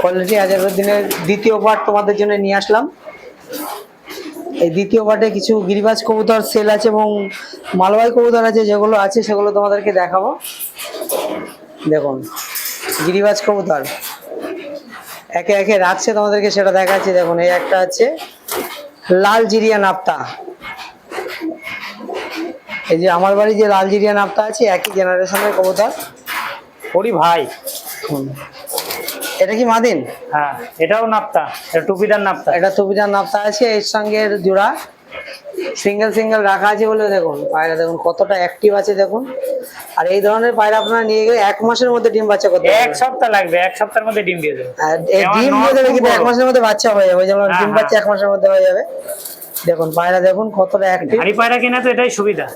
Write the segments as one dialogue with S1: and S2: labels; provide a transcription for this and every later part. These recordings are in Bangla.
S1: কোয়ালিটি হাজারের দিনের দ্বিতীয় পার্ট তোমাদের জন্য নিয়ে আসলাম। এই দ্বিতীয় পার্টে কিছু গিরিবাজ কবুতর সেল আছে এবং মালবাই কবুতর আছে যেগুলো আছে সেগুলো তোমাদেরকে দেখাবো। দেখুন গিরিবাজ কবুতর। একে একে রাখছে তোমাদেরকে সেটা দেখাচ্ছি। দেখুন এই একটা আছে লাল জিরিয়া নাপ্তা। এই যে আমার বাড়ি যে লাল জিরিয়া নাপ্তা আছে একই জেনারেশনের কবুতর।
S2: ওরি ভাই।
S1: হুম। এটা কি মাদিন?
S2: হ্যাঁ এটাও নাপ্তা এটা টুপিদার নাপ্তা।
S1: এটা টুপিদার নাপ্তা আছে এর সঙ্গে জোড়া। সিঙ্গেল সিঙ্গেল রাখা আছে বলে দেখুন পায়রা দেখুন কতটা অ্যাক্টিভ আছে দেখুন। আর এই ধরনের পায়রা আপনারা নিয়ে গেলে এক মাসের মধ্যে ডিম বাচ্চা করতে
S2: এক সপ্তাহ লাগবে এক সপ্তাহের মধ্যে ডিম দিয়ে দেবে।
S1: ডিম দিয়ে দেবে কিন্তু এক মাসের মধ্যে বাচ্চা হয়ে যাবে যেমন
S2: হ্যাঁ,
S1: ডিম
S2: হ্যাঁ।
S1: বাচ্চা এক মাসের মধ্যে হয়ে যাবে। দেখুন পায়রা দেখুন কতটা অ্যাক্টিভ
S2: ধাড়ি পায়রা কেনা তো এটাই সুবিধা।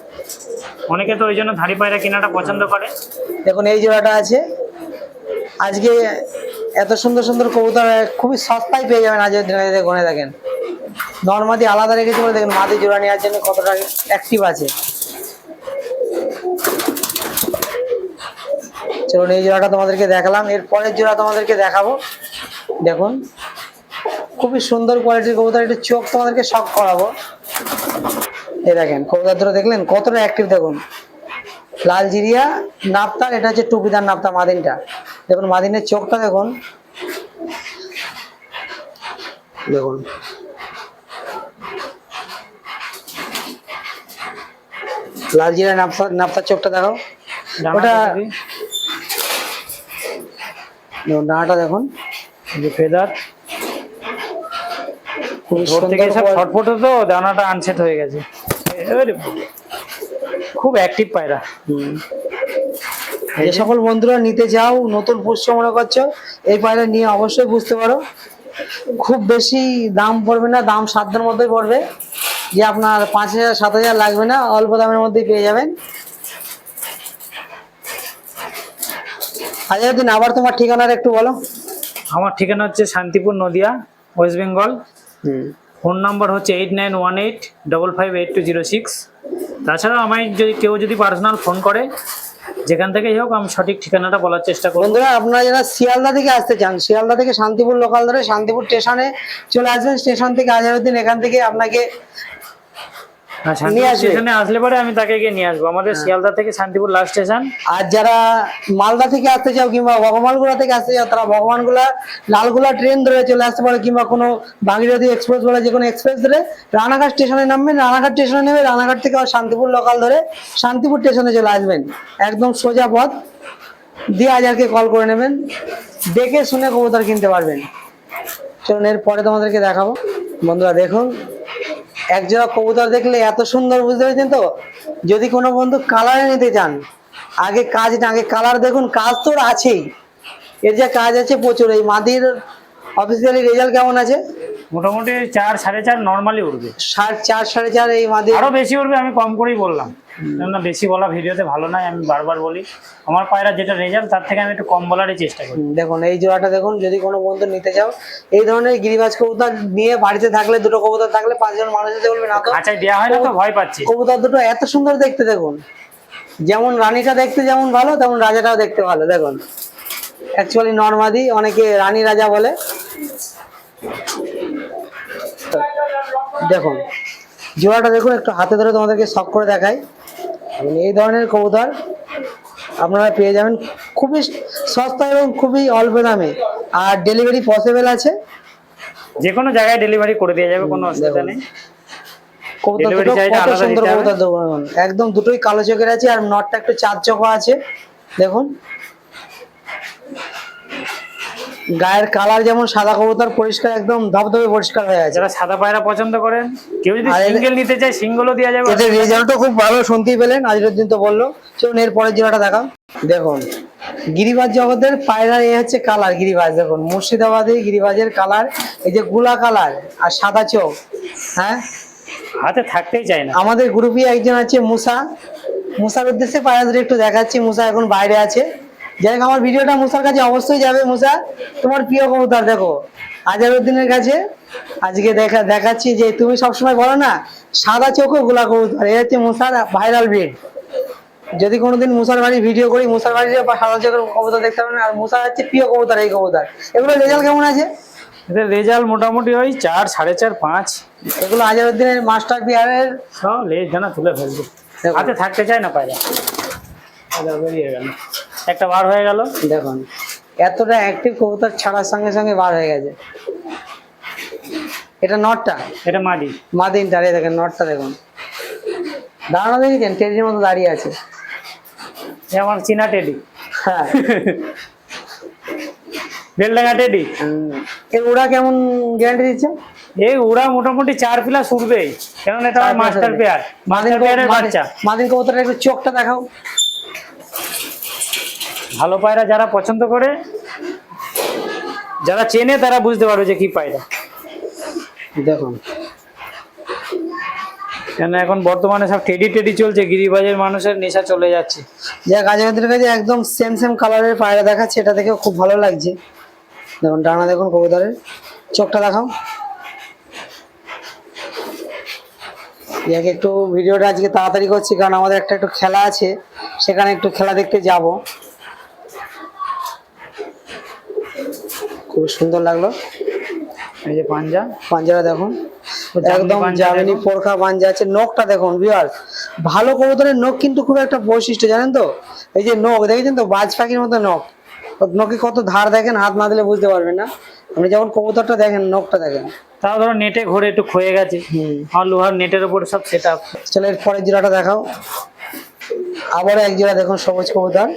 S2: অনেকে তো ওই জন্য ধাড়ি পায়রা কেনাটা পছন্দ করে।
S1: দেখুন এই জোড়াটা আছে। আজকে এত সুন্দর সুন্দর কবুতর খুবই সস্তায় পেয়ে যাবেন যদি গনে থাকেন নর্মাদি আলাদা রেখেছি বলে দেখুন, মাদি জোড়া নেওয়ার জন্য কতটা অ্যাক্টিভ আছে। চলুন, এই জোড়াটা তোমাদেরকে দেখালাম, এর পরের জোড়া তোমাদেরকে দেখাবো। দেখুন, খুবই সুন্দর কোয়ালিটির কবুতর, একটু চোখ তোমাদেরকে শখ করাবো। এই দেখেন, কবুতর দুটো দেখলেন, কতটা অ্যাক্টিভ দেখুন। লাল জিরিয়া নাপতার এটা হচ্ছে টুপিদার নাপতা মাদিনটা। দেখুন মাদিনের চোখটা দেখুন। দেখুন। লাল জিরা নাপতা নাপতার চোখটা দেখো। ওটা দেখুন, ডানাটা দেখুন।
S2: ফেদার। ভোর সব
S1: কোয়া-
S2: তো দানাটা আনসেট হয়ে গেছে। খুব অ্যাক্টিভ পায়রা।
S1: হুম। যে সকল বন্ধুরা নিতে চাও নতুন পুষ্য মনে করছ এই পায়রা নিয়ে অবশ্যই বুঝতে পারো। খুব বেশি দাম পড়বে না দাম সাধ্যের মধ্যেই পড়বে। যে আপনার পাঁচ হাজার সাত হাজার লাগবে না অল্প দামের মধ্যেই পেয়ে যাবেন। হাজার দিন আবার তোমার ঠিকানাটা একটু বলো।
S2: আমার ঠিকানা হচ্ছে Shantipur Nadia West Bengal. Phone number হচ্ছে eight nine one eight double five eight two zero six. তাছাড়া আমায় যদি কেউ যদি পার্সোনাল ফোন করে যেখান থেকেই হোক, আমি সঠিক ঠিকানাটা বলার চেষ্টা করব।
S1: বন্ধুরা, আপনারা যারা শিয়ালদা থেকে আসতে চান, শিয়ালদা থেকে শান্তিপুর লোকাল ধরে শান্তিপুর স্টেশনে চলে আসবেন। স্টেশন থেকে আজহারুদ্দিন এখান থেকে আপনাকে
S2: হ্যাঁ, শান্তিপুর
S1: নিয়ে আসবে।
S2: স্টেশনে আসলে পরে আমি তাকে গিয়ে নিয়ে আসব। আমাদের শিয়ালদা থেকে শান্তিপুর লাস্ট স্টেশন
S1: আর যারা মালদা থেকে আসতে চাও কিংবা ভগবানগুলা থেকে আসতে চাও তারা ভগবানগুলা লালগুলা ট্রেন ধরে চলে আসতে পারে কিংবা কোনো ভাগীরথী এক্সপ্রেস বলে যে কোনো এক্সপ্রেস ধরে রানাঘাট স্টেশনে নামবেন। রানাঘাট স্টেশনে নেমে রানাঘাট থেকে আবার শান্তিপুর লোকাল ধরে শান্তিপুর স্টেশনে চলে আসবেন। একদম সোজা পথ। দিয়ে হাজারকে কল করে নেবেন। দেখে শুনে কবুতর কিনতে পারবেন। চলুন এর পরে তোমাদেরকে দেখাবো। বন্ধুরা দেখুন। এক জোড়া কবুতর দেখলে এত সুন্দর বুঝতে পেরেছেন তো? যদি কোনো বন্ধু কালারে নিতে চান আগে কাজ না আগে কালার দেখুন কাজ তো আছেই। এর যে কাজ আছে প্রচুর। এই মাদির অফিসিয়ালি রেজাল্ট কেমন আছে?
S2: মোটামুটি চার সাড়ে চার নর্মালি উঠবে
S1: চার সাড়ে চার এই মাদির।
S2: আরও বেশি উঠবে আমি কম করেই বললাম। কেননা বেশি বলা ভিডিওতে ভালো নয় আমি বারবার বলি। আমার পায়রা যেটা রেজাল্ট তার থেকে আমি একটু কম বলারই চেষ্টা করি।
S1: দেখুন এই জোড়াটা দেখুন যদি কোনো বন্ধু নিতে চাও এই ধরনের গিরিবাজ কবুতর নিয়ে বাড়িতে থাকলে দুটো কবুতর থাকলে পাঁচজন মানুষ এসে বলবে না তো?
S2: খাঁচায় দেওয়া হয় না তো? ভয় পাচ্ছি।
S1: কবুতর দুটো এত সুন্দর দেখতে দেখুন। যেমন রানীটা দেখতে যেমন ভালো তেমন রাজাটাও দেখতে ভালো দেখুন। অ্যাকচুয়ালি নর্মাদি অনেকে রানী রাজা বলে। দেখুন জোড়াটা দেখুন একটু হাতে ধরে তোমাদেরকে শখ করে দেখাই। এই ধরনের কবুতর আপনারা পেয়ে যাবেন। খুবই সস্তা এবং খুবই অল্প দামে। আর ডেলিভারি পসিবল আছে?
S2: যে কোনো জায়গায় ডেলিভারি করে দেওয়া যাবে কোনো অসুবিধা নেই।
S1: কত সুন্দর কবুতর একদম দুটোই কালো চোখের আছে আর নটটা একটু চার চোখ আছে। দেখুন। গায়ের কালার যেমন সাদা কবুতর পরিষ্কার একদম ধবধবে পরিষ্কার হয়ে আছে।
S2: যারা সাদা পায়রা পছন্দ করেন? কেউ যদি সিঙ্গেল নিতে চায় সিঙ্গেলও দেওয়া যাবে।
S1: এদের রেজাল্টও খুব ভালো শুনতেই পেলেন আজিরুদ্দিন তো বলল। চলুন এর পরের জোড়াটা দেখাও। দেখুন গিরিবাজ জগতের পায়রার এ হচ্ছে কালার গিরিবাজ। দেখুন মুর্শিদাবাদে গিরিবাজের কালার এই যে গুলা কালার আর সাদা চোখ হ্যাঁ?
S2: হাতে থাকতেই চায় না।
S1: আমাদের গ্রুপে একজন আছে মুসা। মুসার উদ্দেশ্যে পায়রাদের একটু দেখাচ্ছি। মুসা এখন বাইরে আছে। যাই হোক আমার ভিডিওটা মুসার কাছে অবশ্যই যাবে মুসা। তোমার প্রিয় কবুতর দেখো। আজারউদ্দিনের কাছে আজকে দেখা দেখাচ্ছি যে তুমি সবসময় বলো না সাদা চোখও গোলা কবুতর। এই হচ্ছে মুসার ভাইরাল ব্রিড যদি কোনোদিন মুসার বাড়ি ভিডিও করি মুসার বাড়ির সাদা চোখের কবুতর দেখতে পাবেন আর মুসা হচ্ছে প্রিয় কবুতর এই কবুতর। এগুলো রেজাল্ট কেমন আছে?
S2: এদের রেজাল্ট মোটামুটি ওই চার সাড়ে চার পাঁচ।
S1: এগুলো আজহারউদ্দিনের মাস্টার বিহারের
S2: সব লেজ জানা তুলে ফেলবে। হাতে থাকতে চায় না পায়রা বেরিয়ে গেল। একটা বার হয়ে গেল।
S1: দেখুন এতটা অ্যাক্টিভ কবুতর ছাড়ার সঙ্গে সঙ্গে বার হয়ে গেছে। এটা নটটা?
S2: এটা মাদি।
S1: মাদিন দাঁড়িয়ে দেখেন নটটা দেখুন। দাঁড়ানো দেখেছেন? টেডির মতো দাঁড়িয়ে আছে।
S2: আমার চীনা টেডি।
S1: হ্যাঁ।
S2: বেলডাঙ্গা টেডি।
S1: এর ওরা কেমন গ্যারান্টি দিচ্ছে?
S2: এই ওরা মোটামুটি চার প্লাস উঠবেই কারণ এটা মাস্টার পেয়ার
S1: মাদিন
S2: মাস্টার পেয়ারের বাচ্চা।
S1: মাদিন কবুতরের একটু চোখটা দেখাও।
S2: ভালো পায়রা যারা পছন্দ করে, যারা চেনে তারা বুঝতে পারবে যে কি পায়রা।
S1: দেখুন।
S2: কেন এখন বর্তমানে সব টেডি টেডি চলছে, গিরিবাজের মানুষের নেশা চলে যাচ্ছে।
S1: যা গাছাগাছির কাছে একদম সেম সেম কালারের পায়রা দেখাচ্ছে, এটা দেখেও খুব ভালো লাগছে। দেখুন, ডানা দেখুন কবুতরের। চোখটা দেখাও। একটু ভিডিওটা আজকে তাড়াতাড়ি করছি, কারণ আমাদের একটা একটু খেলা আছে, সেখানে একটু খেলা দেখতে যাব। খুব সুন্দর লাগল।
S2: এই যে পাঞ্জা।
S1: পাঞ্জারা দেখুন। একদম জামিনি। পোরখা পাঞ্জা আছে। নখটা দেখুন বিয়ার ভালো কবুতরের নখ কিন্তু খুব একটা বৈশিষ্ট্য জানেন তো? এই যে নখ দেখেছেন তো? বাজ পাখির মতো নখ। নখে কত ধার দেখেন হাত না দিলে বুঝতে পারবেন না। আপনি যখন কবুতরটা দেখেন নখটা দেখেন।
S2: তাও ধরো নেটে ঘুরে একটু ক্ষয়ে গেছে।
S1: হুম।
S2: আমার লোহার নেটের উপর সব সেট আপ
S1: চলো এর পরের জোড়াটা দেখাও। আবারও এক জোড়া দেখুন সবুজ কবুতর।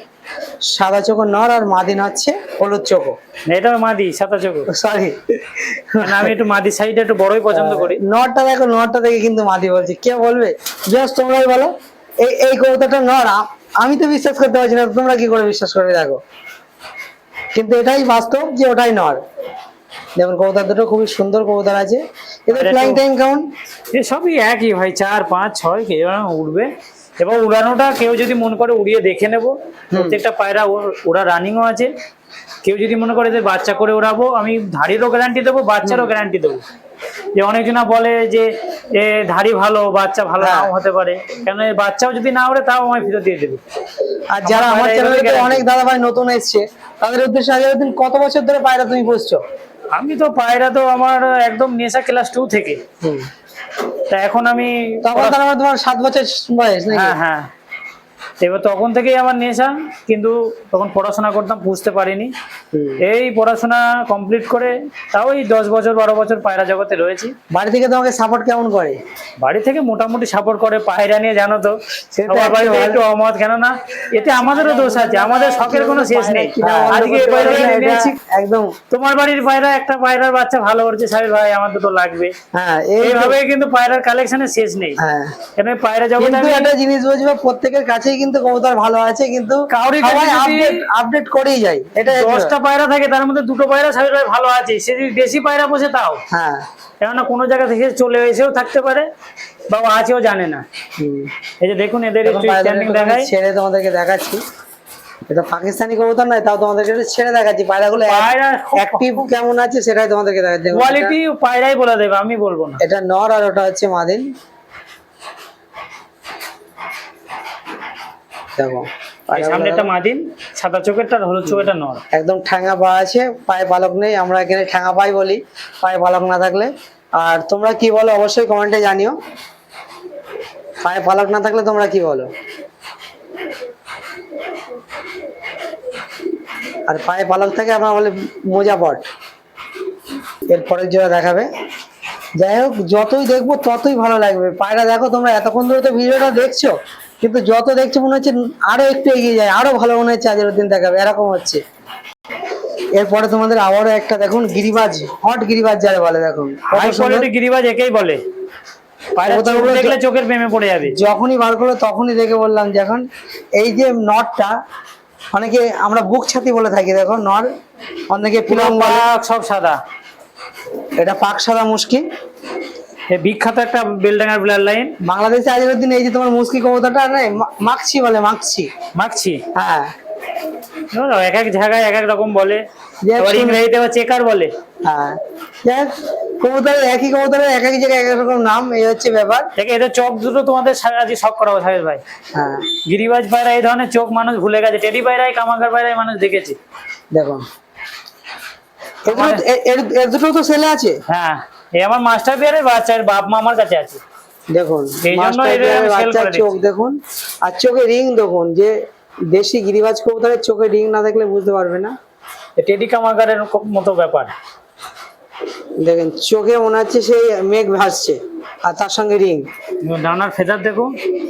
S1: সাদা চোখো নর আর মাদিন হচ্ছে হলুদ চোখো।
S2: এটা মাদি সাতা চোখ।
S1: সরি
S2: মানে আমি একটু মাদি সাইডে একটু বড়ই পছন্দ করি।
S1: নটটা দেখো নটটা দেখে কিন্তু মাদি বলছি। কে বলবে? জাস্ট তোমরাই বলো। এই এই কবুতরটা নর আমি তো বিশ্বাস করতে পারছি না তোমরা কি করে বিশ্বাস করবে দেখো। কিন্তু এটাই বাস্তব যে ওটাই নর। দেখুন কবুতর দুটো খুবই সুন্দর কবুতর আছে। এদের ফ্লাইং টাইম কেমন?
S2: এ সবই একই ভাই চার পাঁচ ছয় কে না উড়বে। এবং উড়ানোটা কেউ যদি মনে করে উড়িয়ে দেখে নেব প্রত্যেকটা পায়রা ওর- রানিংও আছে। কেউ যদি মনে করে যে বাচ্চা করে ওড়াবো আমি ধাড়িরও গ্যারান্টি দেবো বাচ্চারও গ্যারান্টি দেবো। যে অনেকজনা বলে যে এ ধাড়ি ভালো বাচ্চা ভালো
S1: হ্যাঁ।
S2: নাও হতে পারে। কেন বাচ্চাও যদি না ওড়ে তাও আমায় ফেরত দিয়ে দেবে।
S1: আর যারা
S2: আমার
S1: চ্যানেলে অনেক দাদা ভাই নতুন এসছে তাদের উদ্দেশ্যে আজকের দিন কত বছর ধরে পায়রা তুমি পুষছো?
S2: আমি তো পায়রা তো আমার একদম নেশা ক্লাস টু থেকে। তা এখন আমি
S1: তখন তোমার সাত বছর বয়স নাকি?
S2: হ্যাঁ হ্যাঁ। এবার তখন থেকেই আমার নেশা কিন্তু তখন পড়াশোনা করতাম বুঝতে পারিনি। এই পড়াশোনা কমপ্লিট করে তাও এই দশ বছর বারো বছর পায়রা জগতে রয়েছি।
S1: বাড়ি থেকে তোমাকে সাপোর্ট কেমন করে?
S2: বাড়ি থেকে মোটামুটি সাপোর্ট করে পায়রা নিয়ে জানো তো। একটু অমত কেননা এতে আমাদেরও দোষ আছে আমাদের শখের কোনো শেষ নেই। আজকে
S1: একদম।
S2: তোমার বাড়ির পায়রা একটা পায়রার বাচ্চা ভালো করছে সাহেব ভাই আমার দুটো লাগবে।
S1: হ্যাঁ
S2: এইভাবে কিন্তু পায়রার কালেকশনের শেষ নেই।
S1: হ্যাঁ।
S2: কেন পায়রা জগতে
S1: একটা জিনিস বুঝবে প্রত্যেকের কাছেই কিন্তু কবুতর ভালো আছে কিন্তু আপডেট আপডেট করেই যায়। এটা
S2: দশটা পায়রা থাকে তার মধ্যে দুটো পায়রা ভাই ভালো আছে। সে যদি দেশি পায়রা বসে তাও।
S1: হ্যাঁ।
S2: কেননা কোনো জায়গা থেকে চলে এসেও থাকতে পারে বা আছেও জানে না। এই যে দেখুন এদের দেখাই।
S1: ছেড়ে তোমাদেরকে দেখাচ্ছি। এটা পাকিস্তানি কবুতর নয় তাও তোমাদেরকে ছেড়ে দেখাচ্ছি। পায়রাগুলো
S2: পায়রা
S1: অ্যাক্টিভ কেমন আছে সেটাই তোমাদেরকে দেখাচ্ছি।
S2: কোয়ালিটি পায়রাই বলে দেবে আমি বলব না।
S1: এটা- এটা নর আর ওটা হচ্ছে মাদিন। দেখো।
S2: সামনে একটা মাদিন সাদা চোখেরটা হলুদ চোখেরটা নর।
S1: একদম ঠ্যাঙা পা আছে পায়ে পালক নেই আমরা এখানে ঠ্যাঙা পাই বলি পায়ে পালক না থাকলে। আর তোমরা কি বলো অবশ্যই কমেন্টে জানিও। পায়ে পালক না থাকলে তোমরা কি বলো? আর পায়ে পালক থাকে আমরা বলে মোজা পট এর পরের জোড়া দেখাবে। যাই হোক যতই দেখব ততই ভালো লাগবে। পায়রা দেখো তোমরা এতক্ষণ ধরে তো ভিডিওটা দেখছ কিন্তু যত দেখছ মনে হচ্ছে আরও একটু এগিয়ে যায় আরও ভালো মনে হচ্ছে আজের দিন দেখাবে এরকম হচ্ছে। এরপরে তোমাদের আবারও একটা দেখুন গিরিবাজ হট গিরিবাজ যারা বলে দেখুন।
S2: হাই কোয়ালিটি গিরিবাজ একেই বলে। দেখলে চোখের প্রেমে পড়ে যাবে।
S1: যখনই বার করল তখনই দেখে বললাম যখন এই যে নটটা অনেকে আমরা বুক ছাতি বলে থাকি দেখো নর অনেকে
S2: পুরং সব সাদা।
S1: এটা পাক সাদা মুশকি
S2: এ বিখ্যাত একটা বেলডাঙ্গার ব্লাড লাইন
S1: বাংলাদেশে আজকের দিন এই যে তোমার মুশকি কবুতরটা নেই মা- মাকছি বলে মাখছি
S2: মাখছি
S1: হ্যাঁ।
S2: এক এক জায়গায় এক এক রকম বলে। ইংরেজিতে আবার চেকার বলে।
S1: হ্যাঁ। কবুতরের একই কবুতরের এক এক জায়গায় এক এক রকম নাম এই হচ্ছে ব্যাপার।
S2: দেখে এদের চোখ দুটো তোমাদের আজকে শখ করাবো সাহেব ভাই।
S1: হ্যাঁ।
S2: গিরিবাজ পায়রা এই ধরনের চোখ মানুষ ভুলে গেছে। টেডি পায়রায় কামাকার পায়রায় মানুষ দেখেছে।
S1: দেখুন এর দুটো তো ছেলে আছে?
S2: হ্যাঁ। এই আমার মাস্টার বিয়ারের বাচ্চা এর বাপ মা আমার কাছে আছে।
S1: দেখুন পেয়ারের বাচ্চার চোখ দেখুন আর চোখে রিং দেখুন যে দেশি গিরিবাজ কবুতরের চোখে রিং না দেখলে বুঝতে পারবে না।
S2: টেডি কামাকারের মতো ব্যাপার।
S1: দেখেন চোখে মনে হচ্ছে সেই মেঘ ভাসছে আর তার সঙ্গে রিং।
S2: ডানার ফেদার দেখো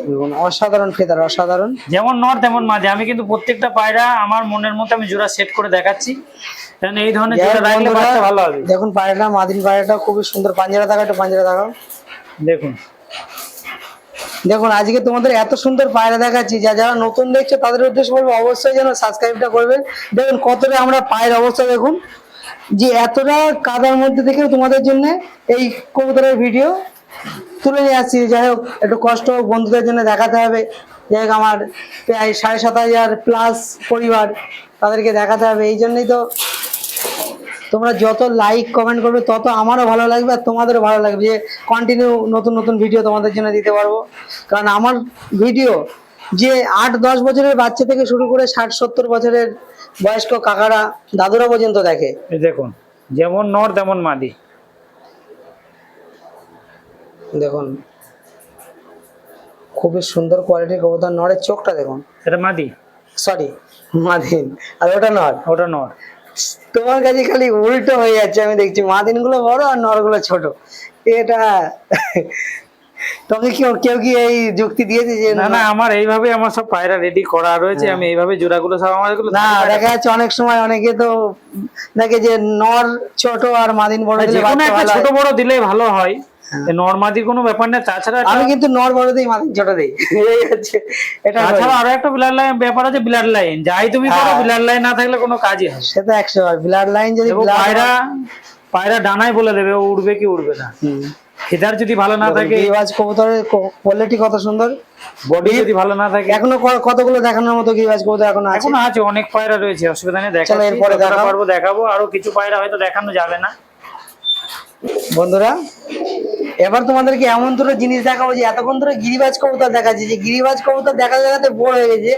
S1: দেখুন অসাধারণ ফেদার অসাধারণ।
S2: যেমন নর তেমন মাঝে। আমি কিন্তু প্রত্যেকটা পায়রা আমার মনের মতো আমি জোড়া সেট করে দেখাচ্ছি। কারণ এই ধরনের জোড়া রাখলে বাচ্চা ভালো হবে?
S1: দেখুন পায়রাটা মাদিন পায়রাটা খুবই সুন্দর। পাঞ্জারা দেখাও একটু পাঞ্জারা
S2: দেখুন।
S1: দেখুন আজকে তোমাদের এত সুন্দর পায়রা দেখাচ্ছি যা যারা নতুন দেখছ তাদের উদ্দেশ্যে বলব অবশ্যই যেন সাবস্ক্রাইবটা করবেন। দেখুন কতটা আমরা পায়ের অবস্থা দেখুন যে এতটা কাদার মধ্যে থেকেও তোমাদের জন্য এই কবুতরের ভিডিও তুলে নিয়ে আসছি। যাই হোক একটু কষ্ট হোক বন্ধুদের জন্য দেখাতে হবে। যাই হোক আমার প্রায় সাড়ে সাত হাজার প্লাস পরিবার তাদেরকে দেখাতে হবে। এই জন্যই তো তোমরা যত লাইক কমেন্ট করবে তত আমারও ভালো লাগবে আর তোমাদেরও ভালো লাগবে যে কন্টিনিউ নতুন নতুন ভিডিও তোমাদের জন্য দিতে পারব। কারণ আমার ভিডিও যে আট দশ বছরের বাচ্চা থেকে শুরু করে ষাট সত্তর বছরের বয়স্ক কাকারা দাদুরা পর্যন্ত দেখে।
S2: দেখুন যেমন নর তেমন মাদি।
S1: দেখুন খুবই সুন্দর কোয়ালিটির কবুতর নরের চোখটা দেখুন।
S2: এটা মাদি?
S1: সরি মাদিন আর ওটা নর।
S2: ওটা নর।
S1: তোমার কাছে খালি উল্টো হয়ে যাচ্ছে আমি দেখছি মাদিনগুলো বড় আর নরগুলো ছোট। এটা তবে কেউ কেউ কি এই যুক্তি দিয়েছে যে
S2: না না আমার এইভাবে আমার সব পায়রা রেডি করা রয়েছে আমি এইভাবে জোড়াগুলো সব আমার
S1: না দেখা যাচ্ছে অনেক সময় অনেকে তো দেখে যে নর ছোট আর মাদিন বড় দিলে
S2: যে কোনো
S1: বাচ্চা
S2: একটা
S1: ভালো
S2: ছোট বড় দিলেই ভালো হয়। এই নর মাদির কোনো ব্যাপার নেই তাছাড়া
S1: আমি কিন্তু নর বড় দিই মাদিন ছোট দিই। এটা
S2: তাছাড়া আরও একটা ব্লাড লাইন ব্যাপার আছে ব্লাড লাইন যাই তুমি করো
S1: হ্যাঁ।
S2: ব্লাড লাইন না থাকলে কোনো কাজই হবে না।
S1: সে একশো ব্লাড লাইন যদি
S2: পায়রা পায়রা ডানায় বলে দেবে ও উড়বে কি উড়বে না।
S1: হুম।
S2: যদি ভালো না থাকে
S1: গিরিবাজ কবুতরের কোয়ালিটি কত সুন্দর।
S2: বডি যদি ভালো না থাকে
S1: এখনও কতগুলো দেখানোর মতো গিরিবাজ কবুতর এখন আছে?
S2: এখনও আছে অনেক পায়রা রয়েছে অসুবিধা নেই দেখাচ্ছি।
S1: এরপরে।
S2: পারব দেখাবো আরও কিছু পায়রা হয়তো দেখানো যাবে না।
S1: বন্ধুরা এবার তোমাদেরকে এমন দুটো জিনিস দেখাবো যে এতক্ষণ ধরে গিরিবাজ কবুতর দেখাচ্ছি যে গিরিবাজ কবুতর দেখা দেখাতে বোর হয়ে গেছে।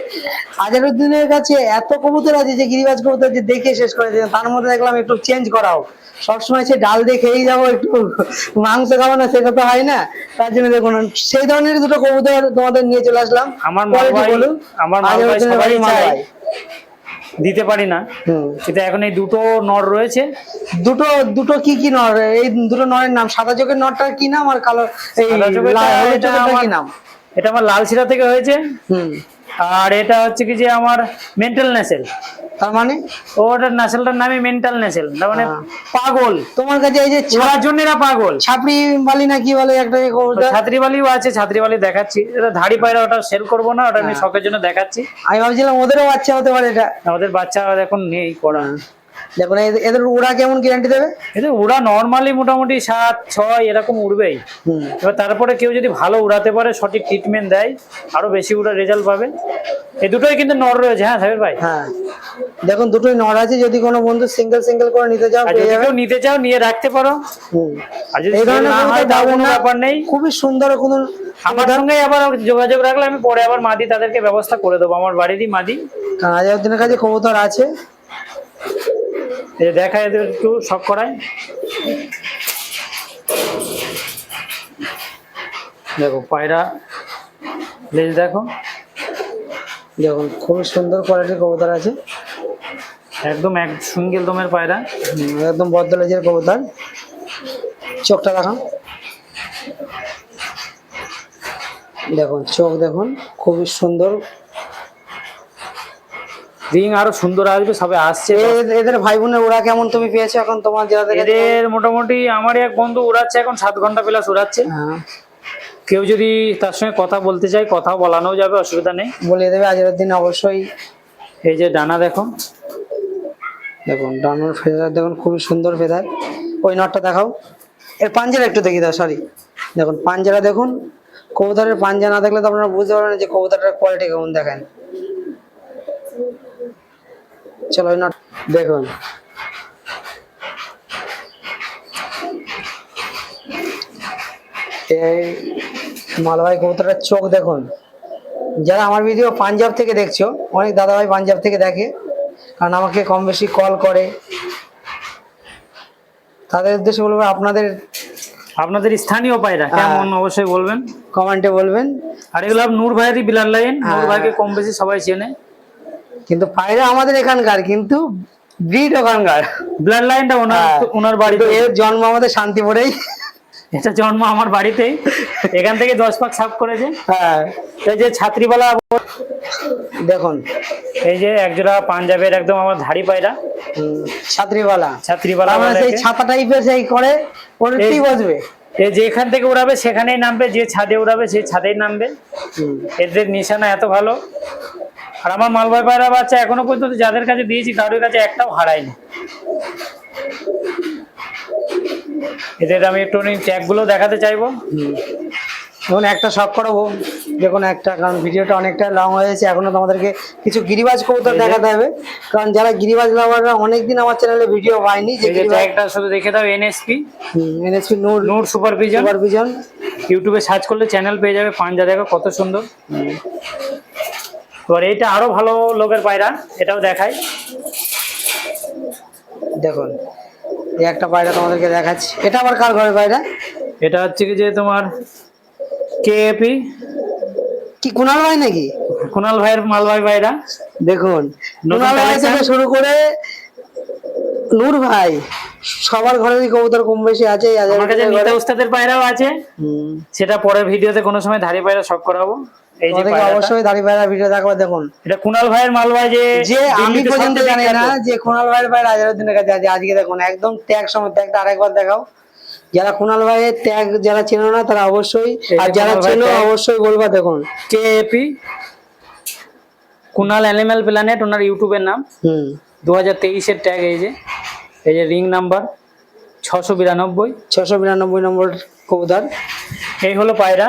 S1: আজারুদ্দিনের কাছে এত কবুতর আছে যে গিরিবাজ কবুতর যে দেখে শেষ করে দিয়েছে তার মধ্যে দেখলাম একটু চেঞ্জ করাও। সবসময় সে ডাল দিয়ে খেয়েই যাব একটু মাংস খাব না সেটা তো হয় না। তার জন্য দেখুন সেই ধরনের দুটো কবুতর তোমাদের নিয়ে চলে আসলাম।
S2: আমার
S1: বলুন।
S2: আমার দিতে পারি না। কিন্তু এখন এই দুটো নর রয়েছে।
S1: দুটো দুটো কি কি নর? এই দুটো নরের নাম সাদা চোখের নরটার কি নাম আর কালো এই
S2: এটা
S1: কি নাম?
S2: এটা আমার লাল শিরা থেকে হয়েছে।
S1: হুম।
S2: আর এটা হচ্ছে কি যে আমার মেন্টাল নেসেল
S1: তার মানে?
S2: ওটার নাসেলটার নামই মেন্টাল নাসেল তার মানে
S1: হ্যাঁ।
S2: পাগল।
S1: তোমার কাছে এই যে ছা-
S2: জন্য এরা পাগল।
S1: ছাপড়ি বালি না কি বলে একটা ছাত্রী
S2: বালিও আছে ছাত্রীবালি দেখাচ্ছি। এটা ধাড়ি পায়রা ওটা সেল করব না ওটা
S1: হ্যাঁ।
S2: আমি শখের জন্য দেখাচ্ছি।
S1: আমি ভাবছিলাম ওদেরও বাচ্চা হতে পারে এটা।
S2: আমাদের বাচ্চা এখন নেই করা
S1: দেখুন এদের- এদের ওরা কেমন গ্যারান্টি দেবে?
S2: এদের ওরা নর্মালি মোটামুটি সাত ছয় এরকম উড়বেই।
S1: হুম।
S2: এবার তারপরে কেউ যদি ভালো উড়াতে পারে সঠিক ট্রিটমেন্ট দেয় আরও বেশি উড়া রেজাল্ট পাবে। এই দুটোই কিন্তু নর রয়েছে হ্যাঁ সাহেব ভাই?
S1: হ্যাঁ। দেখুন দুটোই নর আছে যদি কোনো বন্ধু সিঙ্গেল সিঙ্গেল করে নিতে চাও
S2: আর
S1: পেয়ে যাবে।
S2: নিতে চাও নিয়ে রাখতে পারো। আর যদি না হয় তাও কোনো ব্যাপার নেই।
S1: খুবই সুন্দর কোনো
S2: আমার সঙ্গে আবার যোগাযোগ রাখলে আমি পরে আবার মাদি তাদেরকে ব্যবস্থা করে দেবো আমার বাড়িরই মাদি।
S1: আজাউদ্দিনের কাছে কবুতর আছে।
S2: এই দেখা এদের একটু শখ করায় দেখো পায়রা, লেজ দেখো।
S1: দেখুন, খুবই সুন্দর কোয়ালিটির কবুতর আছে।
S2: একদম এক সিঙ্গেল দমের পায়রা,
S1: একদম বদলেজের কবুতর। চোখটা দেখান। দেখুন, চোখ দেখুন, খুবই সুন্দর
S2: রিং আরও সুন্দর আসবে সবে আসছে।
S1: এদের ভাই বোনের ওরা কেমন তুমি পেয়েছ এখন তোমার জেলা থেকে
S2: এদের মোটামুটি আমার এক বন্ধু উড়াচ্ছে এখন সাত ঘণ্টা প্লাস উড়াচ্ছে
S1: হ্যাঁ।
S2: কেউ যদি তার সঙ্গে কথা বলতে চায় কথাও বলানো যাবে অসুবিধা নেই।
S1: বলে দেবে আজের দিন অবশ্যই।
S2: এই যে ডানা দেখো।
S1: দেখুন ডানোর ফেদার দেখুন খুবই সুন্দর ফেদার ওই নটটা দেখাও। এর পাঞ্জারা একটু দেখি দাও সরি দেখুন পাঞ্জারা দেখুন। কবুতরের পাঞ্জা না দেখলে তো আপনারা বুঝতে পারবেন যে কবুতরটার কোয়ালিটি কেমন দেখেন। চলো নট দেখুন। এই মালবাহী কবুতরের চোখ দেখুন। যারা আমার ভিডিও পাঞ্জাব থেকে দেখছ অনেক দাদাভাই পাঞ্জাব থেকে দেখে কারণ আমাকে কম বেশি কল করে। তাদের উদ্দেশ্যে বলব আপনাদের
S2: আপনাদের স্থানীয় পায়রা
S1: হ্যাঁ।
S2: কেমন? অবশ্যই বলবেন।
S1: কমেন্টে বলবেন।
S2: আর এগুলো নূর ভাইয়েরই বিলাল লাইন। নূর
S1: হ্যাঁ।
S2: ভাইকে কম বেশি সবাই চেনে।
S1: কিন্তু পায়রা আমাদের এখানকার কিন্তু ব্রিড ওখানকার।
S2: ব্লাড লাইনটা ওনার
S1: হ্যাঁ।
S2: ওনার বাড়িতে।
S1: এর জন্ম আমাদের শান্তিপুরেই।
S2: এটা জন্ম আমার বাড়িতেই। এখান থেকে দশ পাক সাফ করেছে
S1: হ্যাঁ।
S2: এই যে ছাত্রীবালা
S1: দেখুন।
S2: এই যে একজোড়া পাঞ্জাবের একদম আমার ধাড়ি পায়রা।
S1: ছাত্রীবালা।
S2: ছাত্রীবালা
S1: আমরা
S2: বলে
S1: সেই। ছাতা টাইপের সেই করে ওরতেই
S2: এই-
S1: বসবে?
S2: এ যেখান থেকে উড়াবে সেখানেই নামবে যে ছাদে উড়াবে সেই ছাদেই নামবে। এদের নিশানা এত ভালো। আর আমার মালবাই পায়রা বাচ্চা এখনও পর্যন্ত যাদের কাছে দিয়েছি কারোর কাছে একটাও হারায়নি। এদের আমি একটু ট্যাগগুলো দেখাতে চাইব।
S1: এখন একটা শখ করব যে কোনো একটা কারণ ভিডিওটা অনেকটা লং হয়ে হয়েছে এখনও তোমাদেরকে কিছু গিরিবাজ কবুতর দেখাতে হবে। কারণ যারা গিরিবাজ লাভাররা অনেকদিন আমার চ্যানেলে ভিডিও পায়নি যে
S2: যে শুধু দেখে দাও NSP
S1: NSP
S2: note super vision
S1: supervision
S2: ইউটিউবে সার্চ করলে চ্যানেল পেয়ে যাবে পাঞ্জা দেখো কত সুন্দর। এবার এইটা আরও ভালো লোকের পায়রা এটাও দেখাই।
S1: দেখুন এই একটা পায়রা তোমাদেরকে দেখাচ্ছি। এটা আবার কার ঘরের পায়রা?
S2: এটা হচ্ছে কি যে তোমার কেএপি
S1: কি কুনাল ভাই নাকি?
S2: কুনাল ভাইয়ের মালবাই পায়রা।
S1: দেখুন কুনাল ভাই থেকে শুরু করে নূর ভাই সবার ঘরেরই কবুতর কম বেশি আছে
S2: আমার কাছে মিতা উস্তাদের পায়রাও আছে। সেটা পরের ভিডিওতে কোনো সময় ধারি পায়রা সব করাবো। এই যে
S1: অবশ্যই ভিডিও দেখুন।
S2: এটা কুনাল ভাইয়ের মালবাই যে
S1: যে আমি পর্যন্ত জানি না যে কুনাল ভাইয়ের ভাই রাজারুদ্দিনের কাছে আছে। আজকে দেখুন একদম সময় ত্যাগটা আরেকবার দেখাও। যারা কুনাল ভাইয়ের ত্যাগ যারা চেনো না তারা অবশ্যই আর যারা চেনো অবশ্যই বলবা দেখুন।
S2: কেএপি কুনাল অ্যানিম্যাল প্ল্যানেট ওনার ইউটিউবের নাম।
S1: হুম।
S2: দু হাজার তেইশের ট্যাগ এই যে। এই যে রিং নাম্বার ছশো বিরানব্বই।
S1: ছশো বিরানব্বই নম্বর কবুতর।
S2: এই হলো পায়রা।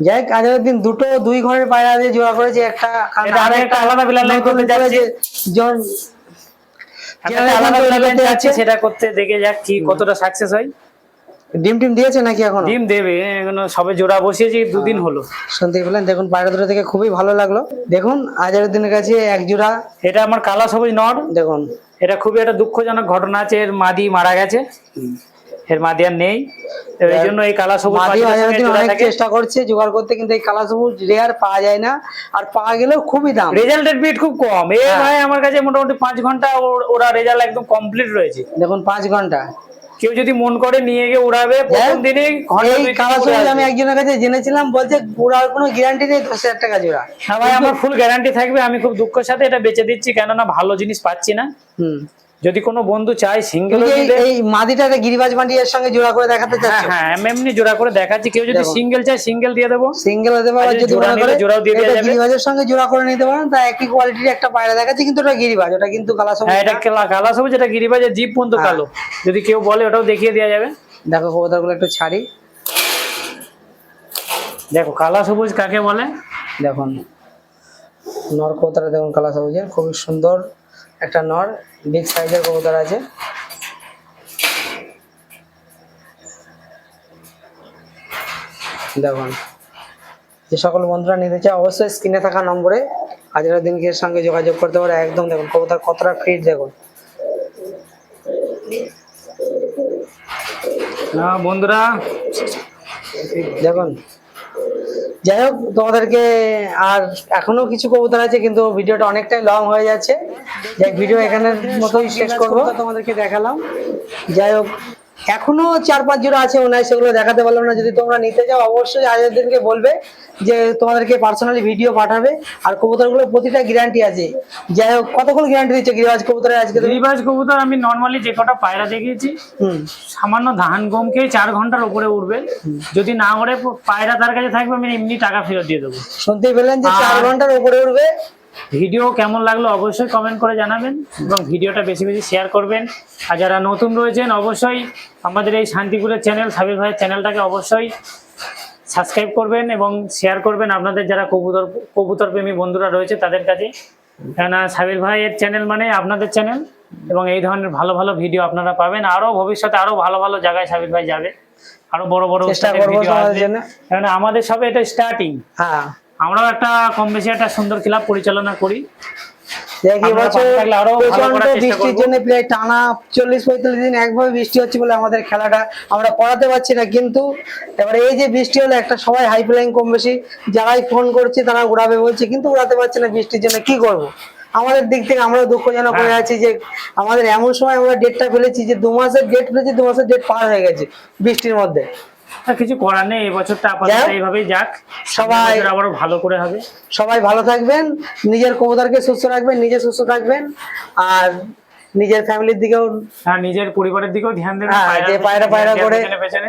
S1: যাই হোক দিন দুটো দুই ঘরের পায়রা দিয়ে জোড়া করেছে একটা
S2: আরও একটা আলাদা বিলাল লাইন করতে যাচ্ছি।
S1: জন-
S2: আলাদা বিলাল যাচ্ছে। সেটা করতে দেখে যাক কি কতটা সাকসেস হয়।
S1: ডিম টিম দিয়েছে নাকি এখন?
S2: ডিম দেবে এখনও সবে জোড়া বসিয়েছি দুদিন হলো।
S1: শুনতে পেলেন দেখুন পায়রা দুটো থেকে খুবই ভালো লাগল। দেখুন আজের দিনের কাছে এক জোড়া।
S2: এটা আমার কালা সবুজ নর।
S1: দেখুন।
S2: এটা খুবই একটা দুঃখজনক ঘটনা আছে এর মাদি মারা গেছে। এর মাদি আর নেই এই জন্য এই কালা সবুজ
S1: মাদি অনেক চেষ্টা করছে জোগাড় করতে কিন্তু এই কালা সবুজ রেয়ার পাওয়া যায় না। আর পাওয়া গেলেও খুবই দাম।
S2: রেজাল্টের বিট খুব কম। এ
S1: হ্যাঁ।
S2: ভাই আমার কাছে মোটামুটি পাঁচ ঘণ্টা ওরা রেজাল্ট একদম কমপ্লিট রয়েছে।
S1: দেখুন পাঁচ ঘণ্টা।
S2: কেউ যদি মন করে নিয়ে গিয়ে উড়াবে প্রথম
S1: সবুজ আমি একজনের কাছে জেনেছিলাম বলছে পুরার কোনো গ্যারান্টি নেই দশ হাজার টাকা জোড়া।
S2: হ্যাঁ ভাই আমার ফুল গ্যারান্টি থাকবে আমি খুব দুঃখের সাথে এটা বেচে দিচ্ছি কেননা ভালো জিনিস পাচ্ছি না।
S1: হুম।
S2: যদি কোনো বন্ধু চায় সিঙ্গেল
S1: এই- মাদিটাকে গিরিবাজ মান্ডি এর সঙ্গে জোড়া করে দেখাতে
S2: হ্যাঁ
S1: চাচ্ছ?
S2: হ্যাঁ আমি এমনি জোড়া করে দেখাচ্ছি। কেউ যদি সিঙ্গেল চায় সিঙ্গেল দিয়ে দেবো।
S1: সিঙ্গেল পারে
S2: আর যদি জোড়া
S1: করে
S2: জোড়াও দিয়ে দেওয়া
S1: এটা
S2: যাবে।
S1: গিরিবাজের সঙ্গে জোড়া করে নিতে পারেন তা একই কোয়ালিটির একটা পায়রা দেখাচ্ছি কিন্তু ওটা গিরিবাজ ওটা কিন্তু কালা সবুজ
S2: হ্যাঁ এটা কালা কালা সবুজ এটা গিরিবাজের জিপ পর্যন্ত
S1: হ্যাঁ।
S2: কালো। যদি কেউ বলে ওটাও দেখিয়ে দেওয়া যাবে।
S1: দেখো কবুতরগুলো একটু ছাড়ি।
S2: দেখো কালা সবুজ কাকে বলে?
S1: দেখুন নর কবুতর দেখুন কালা সবুজের খুবই সুন্দর। একটা নর বিগ সাইজের কবুতর আছে। দেখুন যে সকল বন্ধুরা নিতে চায় অবশ্যই স্ক্রিনে থাকা নম্বরে হাজার দিনকে সঙ্গে যোগাযোগ করতে পারে। একদম দেখুন কবুতর কতটা ফিট দেখুন।
S2: না বন্ধুরা।
S1: দেখুন যাই হোক তোমাদেরকে আর এখনও কিছু কবুতর আছে কিন্তু ভিডিওটা অনেকটাই লং হয়ে যাচ্ছে। যাই ভিডিও এখানের মতোই শেষ করব। তোমাদেরকে দেখালাম। যাই হোক এখনও চার পাঁচ জোড়া আছে ওনায় সেগুলো দেখাতে পারলাম না। যদি তোমরা নিতে চাও অবশ্যই আগের দিনকে বলবে যে তোমাদেরকে পার্সোনালি ভিডিও পাঠাবে। আর কবুতরগুলো প্রতিটা গ্যারান্টি আছে। যাই হোক কতক্ষণ গ্যারান্টি দিচ্ছে গিরিবাজ কবুতরের আজকে
S2: গিরিবাজ কবুতর আমি নর্মালি যে কটা পায়রা দেখিয়েছি সামান্য ধান গম খেয়ে চার ঘণ্টার উপরে উঠবে। যদি না ওড়ে পায়রা তার কাছে থাকবে আমি এমনি টাকা ফেরত দিয়ে দেবো।
S1: শুনতেই পেলেন যে চার ঘণ্টার উপরে উঠবে।
S2: ভিডিও কেমন লাগল অবশ্যই কমেন্ট করে জানাবেন এবং ভিডিওটা বেশি বেশি শেয়ার করবেন। আর যারা নতুন রয়েছেন অবশ্যই আমাদের এই শান্তিপুরের চ্যানেল সাবির ভাইয়ের চ্যানেলটাকে অবশ্যই সাবস্ক্রাইব করবেন এবং শেয়ার করবেন। আপনাদের যারা কবুতর কবুতর প্রেমী বন্ধুরা রয়েছে তাদের কাছে। কেননা সাবির ভাইয়ের চ্যানেল মানে আপনাদের চ্যানেল এবং এই ধরনের ভালো ভালো ভিডিও আপনারা পাবেন। আরও ভবিষ্যতে আরও ভালো ভালো জায়গায় সাবির ভাই যাবে। আরও বড় বড়। কেননা আমাদের সবে এটা স্টার্টিং
S1: হ্যাঁ।
S2: আমরাও একটা কম বেশি একটা সুন্দর ক্লাব পরিচালনা করি।
S1: বৃষ্টির জন্য প্রায় টানা চল্লিশ পঁয়তাল্লিশ দিন একভাবে বৃষ্টি হচ্ছে বলে আমাদের খেলাটা আমরা করাতে পারছি না কিন্তু এবারে এই যে বৃষ্টি হলো একটা সবাই হাই ফ্লাইং কম বেশি যারাই ফোন করছে তারা উড়াবে বলছে কিন্তু উড়াতে পারছে না বৃষ্টির জন্য কি করব? আমাদের দিক থেকে আমরা দুঃখজনক হয়ে। আছি যে আমাদের এমন সময় আমরা ডেটটা ফেলেছি যে দু মাসের ডেট ফেলেছি দু মাসের ডেট পার হয়ে গেছে বৃষ্টির মধ্যে।
S2: কিছু করার নেই এবছরটা বছরটা আপাতত এইভাবেই যাক।
S1: সবাই-
S2: আবার আবারও ভালো করে হবে।
S1: সবাই ভালো থাকবেন নিজের কবুতরকে সুস্থ রাখবেন নিজে সুস্থ থাকবেন আর নিজের ফ্যামিলির দিকেও
S2: হ্যাঁ নিজের পরিবারের দিকেও ধ্যান দেবেন
S1: হ্যাঁ, যে পায়রা পায়রা করে-
S2: পেছনে।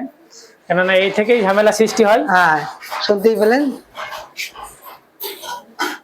S2: কেননা এই থেকেই ঝামেলা সৃষ্টি হয়।
S1: হ্যাঁ শুনতেই পেলেন?